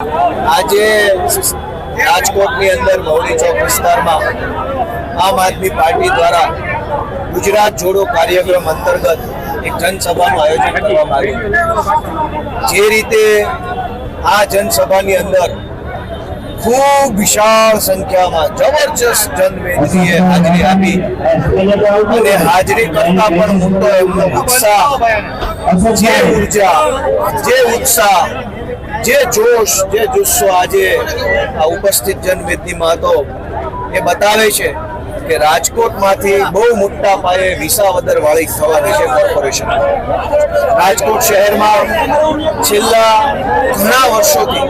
આજે રાજકોટની અંદર મૌલી ચોક વિસ્તારમાં આમ આદમી પાર્ટી દ્વારા ગુજરાત જોડો કાર્યક્રમ અંતર્ગત એક જનસભાનું આયોજન કરવામાં આવ્યું. જે રીતે આ જનસભાની અંદર ખૂબ વિશાળ સંખ્યામાં જબરજસ્ત જનમેદનીએ હાજરી આપી અને હાજરી કરતા પણ મોટો એમનો ઉત્સાહ, જે ઊર્જા, જે ઉત્સાહ જે જોશ, જે જુસ્સો આજે આ ઉપસ્થિત જનમેદનીમાં હતો એ બતાવે છે કે રાજકોટમાંથી બહુ મોટા પાયે વિસાવદર વાળી થવાની છે કોર્પોરેશન. રાજકોટ શહેરમાં છેલ્લા ઘણા વર્ષોથી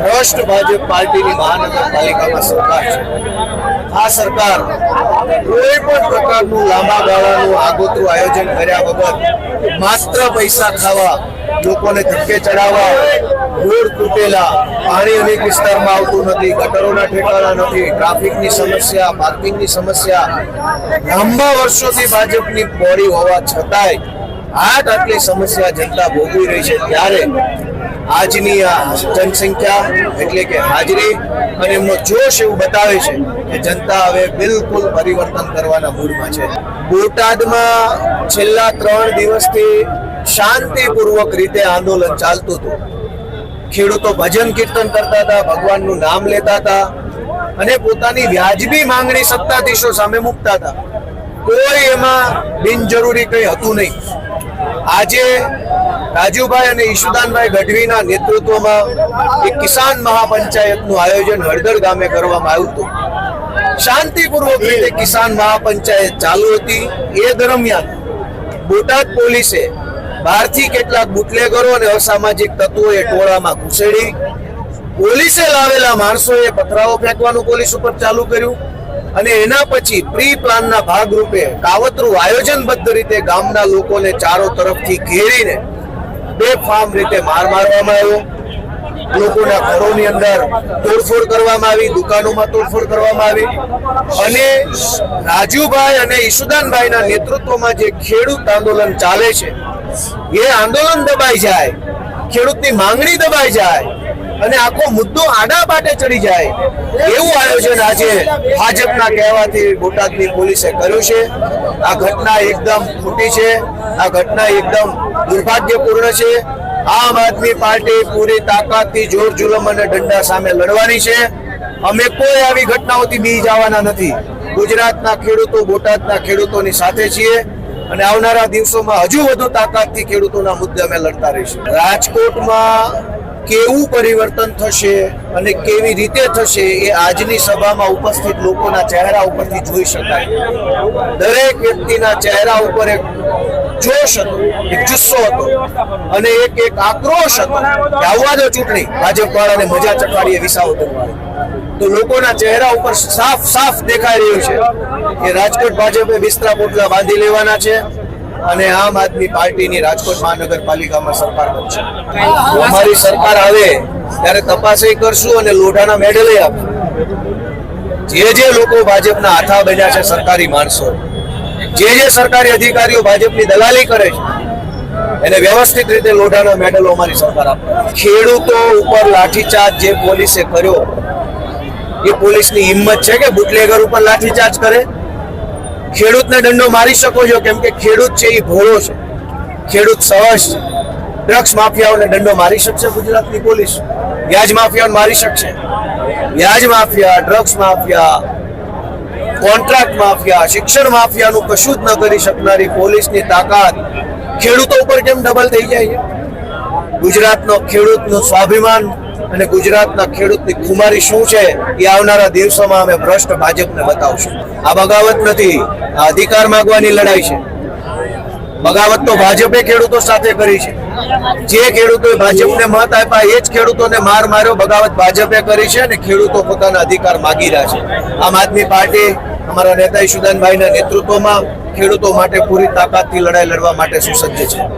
ભ્રષ્ટ ભાજપ પાર્ટીની મહાનગરપાલિકામાં સરકાર છે. આ સરકાર કોઈ પણ પ્રકારનું લાંબા ગાળાનું આગોતરું આયોજન કર્યા વગર માત્ર પૈસા ખાવા લોકોને ધક્કે ચડાવવા રોડ તૂટેલા પાણી અનેક વિસ્તારમાં આવતું નથી, ગટરોના ઠેકાણા નથી, ટ્રાફિકની સમસ્યા, પાર્કિંગની સમસ્યા. લાંબા વર્ષોથી ભાજપની બોડી હોવા છતાંય આઠ આટલી સમસ્યા જનતા ભોગવી રહી છે ત્યારે આજની આ જનસંખ્યા એટલે કે હાજરી અને એમનો જોશ એવું બતાવે છે કે જનતા હવે બિલકુલ પરિવર્તન કરવાના મૂડમાં છે. બોટાદમાં છેલ્લા ત્રણ દિવસથી શાંતિપૂર્વક રીતે આંદોલન ચાલતું હતું. ખેડૂતો ભજન કીર્તન કરતા હતા, ભગવાનનું નામ લેતા હતા અને પોતાની વ્યાજબી માંગણી સત્તાધીશો સામે મૂકતા હતા. કોઈ એમાં બિનજરૂરી કંઈ હતું નહીં. આજે રાજુભાઈ અને ઈશુદાનભાઈ ગઢવીના નેતૃત્વમાં એક કિસાન મહાપંચાયતનું આયોજન હળદર ગામે કરવામાં આવ્યું હતું. શાંતિપૂર્વક રીતે કિસાન મહાપંચાયત ચાલુ હતી. એ દરમિયાન બોટાદ પોલીસે બહારથી કેટલાક બુટલેગરો અને અસામાજિક તત્વોએ ટોળામાં ઘૂસેડી. પોલીસે લાવેલા માણસોએ પથરાઓ ફેંકવાનું પોલીસ ઉપર ચાલુ કર્યું અને એના પછી પ્રી પ્લાનના ભાગરૂપે કાવતરું આયોજનબદ્ધ રીતે ગામના લોકોને ચારો તરફથી ઘેરીને બેફામ રીતે માર મારવામાં આવ્યો. લોકોના ઘરોની અંદર તોડફોડ કરવામાં આવી, દુકાનોમાં તોડફોડ કરવામાં આવી અને રાજુભાઈ અને ઈશુદાનભાઈના નેતૃત્વમાં જે ખેડૂત આંદોલન ચાલે છે એ આંદોલન દબાઈ જાય, ખેડૂતની માંગણી દબાઈ જાય, અને આખો મુદ્દો આડા પાટે ચડી જાય. એવું આયોજન આજે ભાજપના કહેવાથી બોટાદની પોલીસે કર્યું છે. આ ઘટના એકદમ ખોટી છે. આ ઘટના એકદમ દુર્ભાગ્યપૂર્ણ છે. આમ આદમી પાર્ટી પૂરી તાકાતથી જોર જુલમ અને દંડા સામે લડવાની છે. અમે કોઈ આવી ઘટનાઓથી બી જવાના નથી. ગુજરાતના ખેડૂતો બોટાદના ખેડૂતોની સાથે છીએ. અને આવનારા દિવસોમાં હજુ વધુ તાકાતથી ખેડૂતોના મુદ્દે અમે લડતા રહીશું. રાજકોટમાં કેવું પરિવર્તન થશે અને કેવી રીતે થશે એ આજની સભામાં ઉપસ્થિત લોકોના ચહેરા ઉપરથી જોઈ શકાય. દરેક વ્યક્તિના ચહેરા ઉપર એક જોશ હતો, એક જુસ્સો હતો અને એક એક આક્રોશ હતો કે આવવા દો ચૂંટણી. ભાજપ વાળાને મજા ચખાડીએ વિસાવદર તો લોકોના ચહેરા ઉપર સાફ સાફ દેખાઈ રહ્યું છે કે રાજકોટ ભાજપે બિસ્તરા પોટલા બાંધી લેવાના છે અને આમ આદમી પાર્ટીની રાજકોટ મહાનગરપાલિકામાં સરકાર બનશે. અમારી સરકાર આવે, ત્યારે તપાસ કરશું અને લોઢાના મેડલે આપશું. જે જે લોકો ભાજપના હાથા બન્યા છે, સરકારી માણસો. જે જે સરકારી અધિકારીઓ ભાજપની દલાલી કરે છે, એને વ્યવસ્થિત રીતે લોઢાના મેડલો અમારી સરકાર આપે ખેડૂતો ઉપર લાઠીચાર્જ જે પોલીસે કર્યો, એ પોલીસની હિંમત છે કે બુટલેગર ઉપર લાઠીચાર્જ કરે. ખેડૂતને દંડો મારી શકો છો, કેમ કે ખેડૂત છે એ ભોળો છે. ખેડૂત સહજ છે. ડ્રગ્સ માફિયાઓને દંડો મારી શકશે ગુજરાતની પોલીસ. વ્યાજ માફિયાઓને મારી શકશે. વ્યાજ mafia, drugs mafia contract mafia, શિક્ષણ માફિયાનું કશું જ ન કરી શકનારી પોલીસની તાકાત ખેડૂતો ઉપર કેમ ડબલ થઈ જાય ગુજરાતનો ખેડૂતનું સ્વાભિમાન અને ગુજરાતના ખેડૂતની ખુમારી શું છે એ આવનારા દિવસોમાં અમે ભ્રષ્ટ ભાજપને બતાવશું. આ બગાવત નથી, આ અધિકાર માંગવાની લડાઈ છે. બગાવત તો ભાજપે ખેડૂતો સાથે કરી છે. જે ખેડૂતોએ ભાજપને મત આપ્યા, એ જ ખેડૂતોને માર માર્યો. બગાવત ભાજપે કરી છે અને ખેડૂતો પોતાના અધિકાર માગી રહ્યા છે. આમ આદમી પાર્ટી અમારા નેતા ઈશુદાનભાઈના નેતૃત્વમાં ખેડૂતો માટે પૂરી તાકાતથી લડાઈ લડવા માટે સુસજ્જ છે.